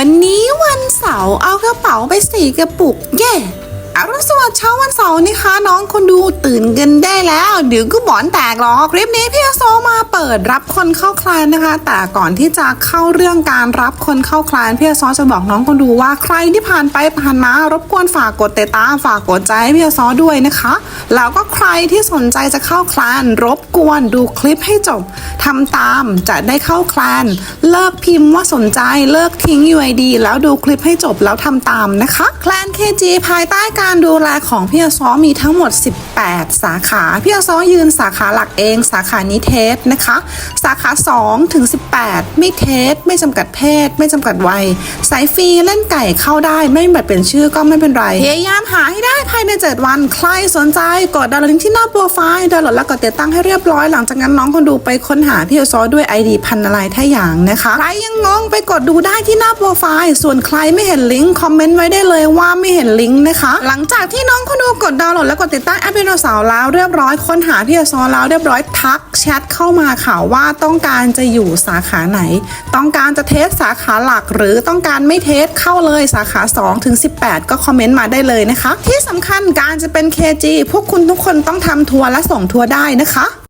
วันนี้วันเสาร์เอากระเป๋าไปสี่กระปุกเย่อรุณสวัสดิ์เช้าวันเสาร์นี่คะน้องคนดูตื่นกันได้แล้วเดี๋ยวก็หมอนแตกหรอกคลิปนี้พี่อโซมา เปิดรับคนเข้าคลานนะคะ แต่ก่อนที่จะเข้าเรื่องการรับคนเข้าคลานพี่โซจะบอกน้องคนดูว่าใครที่ผ่านไปผ่านมารบกวนฝากกดติดตามฝากกดใจให้พี่โซด้วยนะคะ แล้วก็ใครที่สนใจจะเข้าคลานรบกวนดูคลิปให้จบทำตามจะได้เข้าคลานเลิกพิมพ์ว่าสนใจเลิกทิ้ง UID แล้วดูคลิปให้จบแล้วทำตามนะคะคลาน KG ภายใต้การดูแลของพี่ซอมีทั้งหมด 18 สาขาพี่ซอยืนสาขาหลักเอง สาขานี้เทสนะคะสาขา2ถึง18 ไม่เทส ไม่จำกัดเพศ ไม่จำกัดวัย สายฟรีเล่นไก่เข้าได้ ไม่มีบัตรเปลี่ยนชื่อก็ไม่เป็นไร พยายามหาให้ได้ภายใน 7 วัน ใครสนใจกดดาวน์โหลดลิงก์ที่หน้าโปรไฟล์ดาวน์โหลดแล้วกดติดตั้งให้เรียบร้อยหลังจากนั้นน้องคนดูไปค้นหาพี่อซอด้วย ID พันอะไรถ้าอย่างนะคะใครยังงงไปกดดูได้ที่หน้าโปรไฟล์ ส่วนใครไม่เห็นลิงก์คอมเมนต์ไว้ได้เลยว่าไม่เห็นลิงก์นะคะ หลังจากที่น้องคนดูกดดาวน์โหลดแล้วกดติดตั้งแอปพลิเคชันแล้วเรียบร้อยค้นหาพี่อซอแล้วเรียบร้อยทักแชทเข้ามาค่ะว่าต้องการจะอยู่สาขาไหน ต้องการจะเทสสาขาหลัก หรือต้องการไม่เทสเข้าเลยสาขา2ถึง18 ก็คอมเมนต์มาได้เลยนะคะ ที่สำคัญการจะเป็น KG พวกคุณทุกคนต้องทำทัวร์และส่งทัวร์ได้นะคะ